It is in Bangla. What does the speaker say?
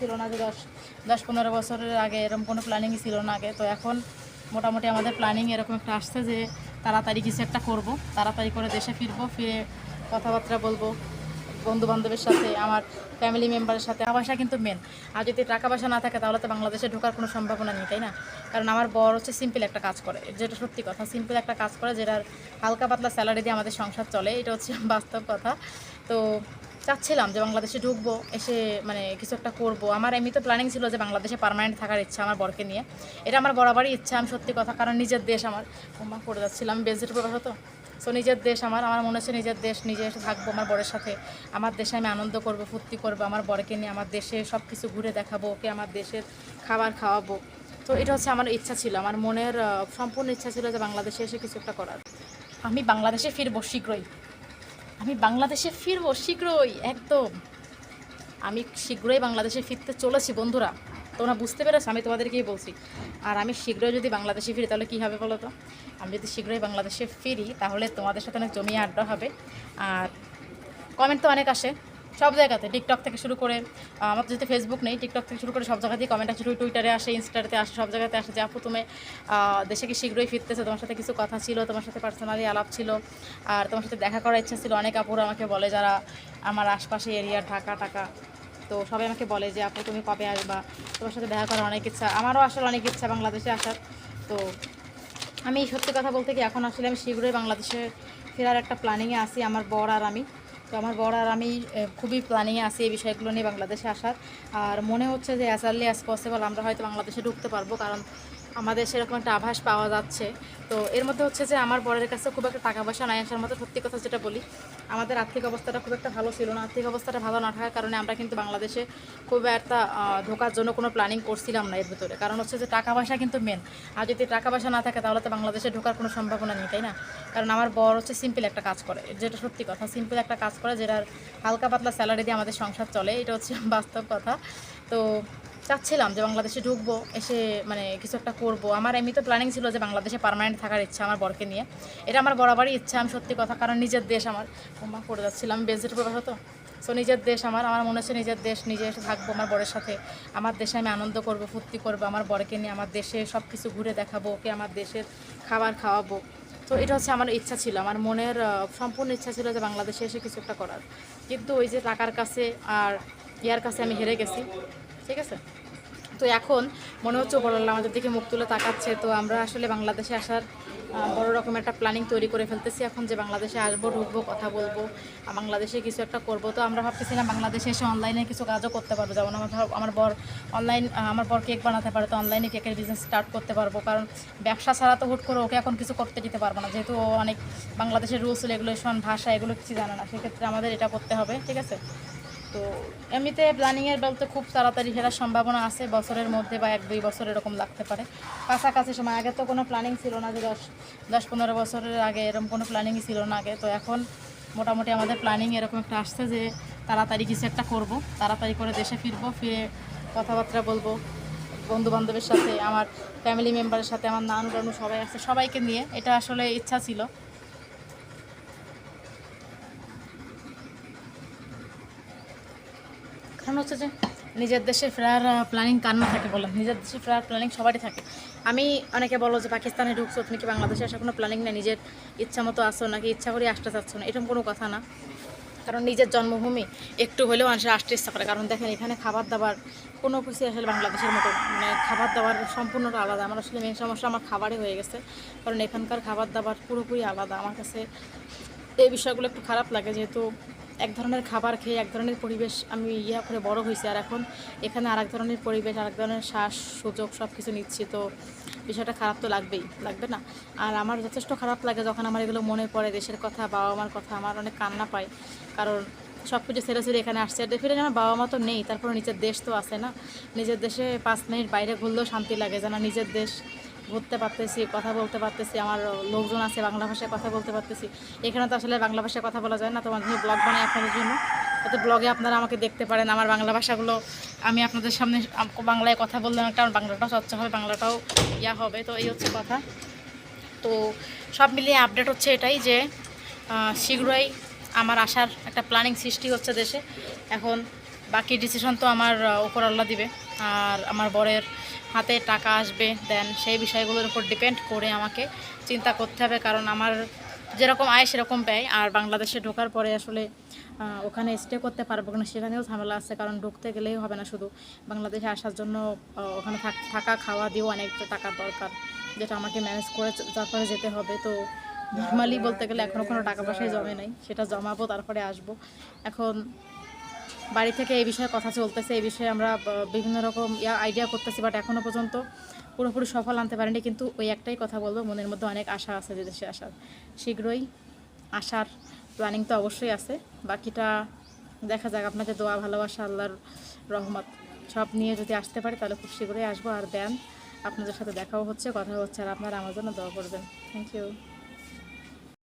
ছিল না যে দশ দশ পনেরো বছরের আগে এরকম কোনো প্ল্যানিংই ছিল না আগে। তো এখন মোটামুটি আমাদের প্ল্যানিং এরকম একটা আসছে যে তাড়াতাড়ি কিছু একটা করব, তাড়াতাড়ি করে দেশে ফিরবো, ফিরে কথাবার্তা বলব বন্ধু বান্ধবের সাথে, আমার ফ্যামিলি মেম্বারের সাথে। পয়সা কিন্তু মেন আর যদি টাকা পয়সা না থাকে তাহলে তো বাংলাদেশে ঢোকার কোনো সম্ভাবনা নেই, তাই না? কারণ আমার বর হচ্ছে সিম্পল একটা কাজ করে, যেটা সত্যি কথা। সিম্পল একটা কাজ করে যেটার হালকা পাতলা স্যালারি দিয়ে আমাদের সংসার চলে, এটা হচ্ছে বাস্তব কথা। তো চাচ্ছিলাম যে বাংলাদেশে ঢুকবো, এসে মানে কিছু একটা করব। আমার এমনি তো প্ল্যানিং ছিল যে বাংলাদেশে পার্মানেন্ট থাকার ইচ্ছা আমার বরকে নিয়ে। এটা আমার বরাবরই ইচ্ছা, আমি সত্যি কথা, কারণ নিজের দেশ আমার। মা করে যাচ্ছিলাম বেজের উপর হতো সো নিজের দেশ আমার। আমার মনে হচ্ছে নিজের দেশ, নিজে এসে থাকব আমার বরের সাথে। আমার দেশে আমি আনন্দ করব, ফুর্তি করব, আমার বরকে নিয়ে আমার দেশে সব কিছু ঘুরে দেখাবো, ওকে আমার দেশের খাবার খাওয়াবো। তো এটা হচ্ছে আমার ইচ্ছা ছিল। আমার মনের সম্পূর্ণ ইচ্ছা ছিল যে বাংলাদেশে এসে কিছু একটা করার। আমি বাংলাদেশে ফিরবো শীঘ্রই। আমি বাংলাদেশে ফিরবো শীঘ্রই, একদম। আমি শীঘ্রই বাংলাদেশে ফিরতে চলেছি, বন্ধুরা। তোমরা বুঝতে পেরেছ, আমি তোমাদেরকেই বলছি। আর আমি শীঘ্রই যদি বাংলাদেশে ফিরি, তাহলে কী হবে বলো তো? আমি যদি শীঘ্রই বাংলাদেশে ফিরি, তাহলে তোমাদের সাথে অনেক জমিয়ে আড্ডা হবে। আর কমেন্ট তো অনেক আসে। সব জায়গাতে টিকটক থেকে শুরু করে আমার তো ফেসবুক নেই টিকটক থেকে শুরু করে সব জায়গাতেই কমেন্ট আসে টুইটারে আসে ইনস্টাতে আসে, সব জায়গাতে আসে যে, আপু, তুমি দেশে কি শীঘ্রই ফিরতেছে? তোমার সাথে কিছু কথা ছিল, তোমার সাথে পার্সোনালি আলাপ ছিল, আর তোমার সাথে দেখা করার ইচ্ছা ছিল। অনেক আপুরা আমাকে বলে যারা আমার আশপাশে এরিয়ার ঢাকা, টাকা, তো সবাই আমাকে বলে যে, আপু, তুমি কবে আসবা? তোমার সাথে দেখা করার অনেক ইচ্ছা। আমারও আসলে অনেক ইচ্ছা বাংলাদেশে আসার, তো আমি সত্যি কথা বলতে কি, এখন আসলে আমি শীঘ্রই বাংলাদেশে ফেরার একটা প্ল্যানিংয়ে আছি, আমার বর আর আমি। তো আমার বড় আর আমি খুবই প্ল্যানিংয়ে আছি এই বিষয়গুলো নিয়ে বাংলাদেশে আসার। আর মনে হচ্ছে যে অ্যাজ আর্লি অ্যাজ পসিবল আমরা হয়তো বাংলাদেশে ঢুকতে পারব, কারণ আমাদের সেরকম একটা আভাস পাওয়া যাচ্ছে। তো এর মধ্যে হচ্ছে যে আমার বরের কাছে খুব একটা টাকা পয়সা নাই আসার মতো, সত্যি কথা যেটা বলি। আমাদের আর্থিক অবস্থাটা খুব একটা ভালো ছিল না। আর্থিক অবস্থাটা ভালো না থাকার কারণে আমরা কিন্তু বাংলাদেশে খুব একটা ঢোকার জন্য কোনো প্ল্যানিং করছিলাম না এর ভিতরে। কারণ হচ্ছে যে টাকা পয়সা কিন্তু মেন আর যদি টাকা পয়সা না থাকে তাহলে তো বাংলাদেশে ঢোকার কোনো সম্ভাবনা নেই, তাই না? কারণ আমার বর হচ্ছে সিম্পল একটা কাজ করে। যেটা সত্যি কথা সিম্পল একটা কাজ করে যেটার হালকা পাতলা স্যালারি দিয়ে আমাদের সংসার চলে, এটা হচ্ছে বাস্তব কথা। তো চাচ্ছিলাম যে বাংলাদেশে ঢুকবো, এসে মানে কিছু একটা করব। আমার এমনি তো প্ল্যানিং ছিল যে বাংলাদেশে পারমানেন্ট থাকার ইচ্ছা আমার বরকে নিয়ে। এটা আমার বরাবরই ইচ্ছা, আমি সত্যি কথা, কারণ নিজের দেশ আমার। মা করে যাচ্ছিলাম বেজের উপর হতো সো নিজের দেশ আমার আমার মনে হচ্ছে নিজের দেশ, নিজে এসে থাকব আমার বরের সাথে। আমার দেশে আমি আনন্দ করব, ফুর্তি করব, আমার বরকে নিয়ে আমার দেশে সব কিছু ঘুরে দেখাবো, ওকে আমার দেশের খাবার খাওয়াবো। তো এটা হচ্ছে আমার ইচ্ছা ছিল, আমার মনের সম্পূর্ণ ইচ্ছা ছিল যে বাংলাদেশে এসে কিছু একটা করার। কিন্তু ওই যে টাকার কাছে আর ইয়ার কাছে আমি হেরে গেছি। ঠিক আছে? তো এখন মনে হচ্ছে বড়াল্লা আমাদের দিকে মুখ তুলে তাকাচ্ছে, তো আমরা আসলে বাংলাদেশে আসার বড় রকম একটা প্ল্যানিং তৈরি করে ফেলতেছি এখন যে বাংলাদেশে আসব, ঢুকবো, কথা বলব বাংলাদেশে কিছু একটা করব। তো আমরা ভাবতেছিলাম বাংলাদেশে এসে অনলাইনে কিছু কাজও করতে পারব। যেমন আমার আমার বর অনলাইন আমার বর কেক বানাতে পারে, তো অনলাইনে কেকের বিজনেস স্টার্ট করতে পারব। কারণ ব্যবসা ছাড়া তো হুট করে ওকে এখন কিছু করতে দিতে পারব না। যেহেতু অনেক বাংলাদেশের রুলস রেগুলেশন ভাষা, এগুলো কিছু জানে না, সেক্ষেত্রে আমাদের এটা করতে হবে, ঠিক আছে? তো এমনিতে প্ল্যানিংয়ের বলতে খুব তাড়াতাড়ি ফেরার সম্ভাবনা আছে, বছরের মধ্যে বা এক, দুই বছর এরকম লাগতে পারে। কাছাকাছি সময়, আগে তো কোনো প্ল্যানিং ছিল না যে দশ দশ, পনেরো বছরের আগে এরকম কোনো প্ল্যানিংই ছিল না আগে। তো এখন মোটামুটি আমাদের প্ল্যানিং এরকম একটা আসছে যে তাড়াতাড়ি কিছু একটা করব, তাড়াতাড়ি করে দেশে ফিরবো, ফিরে কথাবার্তা বলব। বন্ধু বান্ধবের সাথে, আমার ফ্যামিলি মেম্বারের সাথে, আমার নানু টানু সবাই আছে, সবাইকে নিয়ে। এটা আসলে ইচ্ছা ছিল। হচ্ছে যে নিজের দেশে ফেরার প্ল্যানিং কার না থাকে বলেন নিজের দেশে ফেরার প্ল্যানিং সবারই থাকে। আমি অনেকে বলো যে পাকিস্তানে ঢুকছো, তুমি কি বাংলাদেশে আসার কোনো প্ল্যানিং না নিজের ইচ্ছা মতো আসো নাকি? ইচ্ছা করে আসতে চাচ্ছ না? এরকম কোনো কথা না। কারণ নিজের জন্মভূমি একটু হলেও মানুষের আসতে ইচ্ছা করে। কারণ দেখেন, এখানে খাবার দাবার কোনো কিছু আসলে বাংলাদেশের মতো মানে খাবার দাবার সম্পূর্ণটা আলাদা। আমার আসলে মেন সমস্যা আমার খাবারে হয়ে গেছে। কারণ এখানকার খাবার দাবার পুরোপুরি আলাদা। আমার কাছে এই বিষয়গুলো একটু খারাপ লাগে যেহেতু এক ধরনের খাবার খেয়ে এক ধরনের পরিবেশ আমি ইয়া করে বড় হয়েছি। আর এখন এখানে আরেক ধরনের পরিবেশ, আরেক ধরনের শ্বাস সুযোগ সব কিছু নিচ্ছি। তো বিষয়টা খারাপ তো লাগবেই, লাগবে না। আর আমার যথেষ্ট খারাপ লাগে যখন আমার এগুলো মনে পড়ে, দেশের কথা বাবা মার কথা, আমার অনেক কান্না পায়। কারণ সব কিছু ছেড়ে ছেড়ে এখানে আসছে। আর ফিরে আমার বাবা মা তো নেই তারপরে নিজের দেশ তো আছে না। নিজের দেশে পাঁচ মিনিট বাইরে ঘুরলেও শান্তি লাগে যেন নিজের দেশ ঘুরতে পারতেছি, কথা বলতে পারতেছি, আমার লোকজন আছে, বাংলা ভাষায় কথা বলতে পারতেছি। এখানে তো আসলে বাংলা ভাষায় কথা বলা যায় না তোমার জন্য ব্লগ বানাই আপনাদের জন্য। যাতে ব্লগে আপনারা আমাকে দেখতে পারেন, আমার বাংলা ভাষাগুলো, আমি আপনাদের সামনে বাংলায় কথা বললাম একটা, আমার বাংলাটাও চর্চা হবে, বাংলাটাও ইয়া হবে, তো এই হচ্ছে কথা। তো সব মিলিয়ে আপডেট হচ্ছে এটাই যে শীঘ্রই আমার আসার একটা প্ল্যানিং সৃষ্টি হচ্ছে দেশে। এখন বাকি ডিসিশন তো আমার উপর আল্লাহ দিবে, আর আমার বরের হাতে টাকা আসবে দেন সেই বিষয়গুলোর উপর ডিপেন্ড করে আমাকে চিন্তা করতে হবে। কারণ আমার যেরকম আয়, সেরকম ব্যয়। আর বাংলাদেশে ঢোকার পরে আসলে ওখানে স্টে করতে পারব কিনা সেখানেও ঝামেলা আছে। কারণ ঢুকতে গেলেই হবে না শুধু। বাংলাদেশে আসার জন্য ওখানে থাক- খাওয়া দিয়েও অনেকটা টাকার দরকার, যেটা আমাকে ম্যানেজ করে তারপরে যেতে হবে। তো নর্মালি বলতে গেলে এখনও কোনো টাকা পয়সাই জমে নাই। সেটা জমাবো, তারপরে আসব। এখন বাড়ি থেকে এই বিষয়ে কথা চলতেছে, এই বিষয়ে আমরা বিভিন্ন রকম ইয়া আইডিয়া করতেছি বাট এখনও পর্যন্ত পুরোপুরি সফল আনতে পারিনি, কিন্তু ওই একটাই কথা বলব, মনের মধ্যে অনেক আশা আছে যে দেশে আসার। শীঘ্রই আসার প্ল্যানিং তো অবশ্যই আছে, বাকিটা দেখা যাক, আপনাদের দোয়া, ভালোবাসা, আল্লাহর রহমত সব নিয়ে যদি আসতে পারি, তাহলে খুব শীঘ্রই আসব, আর দেন আপনাদের সাথে দেখাও হচ্ছে কথা হচ্ছে, আর আপনারা আমার জন্য দোয়া করবেন। Thank you